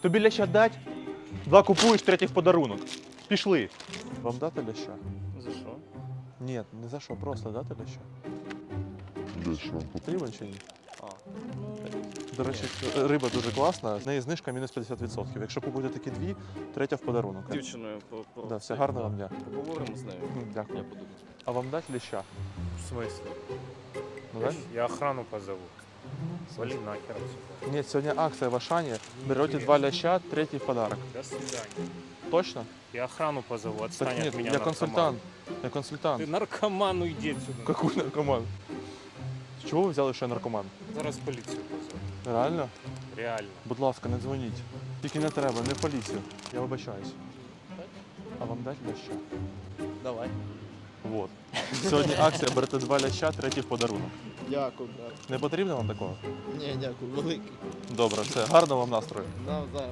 Тобі ляща дать? Два купуєш, третій в подарунок. Пішли. Вам дати ляща? За що? Ні, не за що, просто дати ляща. Потрібен чи ні? А. До речі, риба дуже класна, з неї знижка мінус 50%. Якщо купуєте такі дві, третя в подарунок. дівчиною по, по Да, все гарного вам дня. Поговоримо з нею. Дякую. Я подумаю. А вам дать ляща? В смысле? Ну, Я, я охрану позову. Вали нахер отсюда. Ні, сьогодні акція в Ашані. Берете два ляща, третій в подарок. До свидания. Точно? Я охрану позову, отстань Так от нет, меня, я наркоман. консультант. Я консультант. Ты наркоман, уйди отсюда. Какой наркоман? З чого ви взяли, що я наркоман? Зараз поліцію позову. Реально? Реально. Будь ласка, не дзвоніть. Тільки не треба, не в поліцію. Я вибачаюсь. А вам дать ляща? Давай. Вот. Сьогодні акція, берете два ляща, третій в подарунок. Дякую, брат. Не потрібно вам такого? Ні, дякую, великий. Добре, все. Гарного вам настрою. Навзаєм.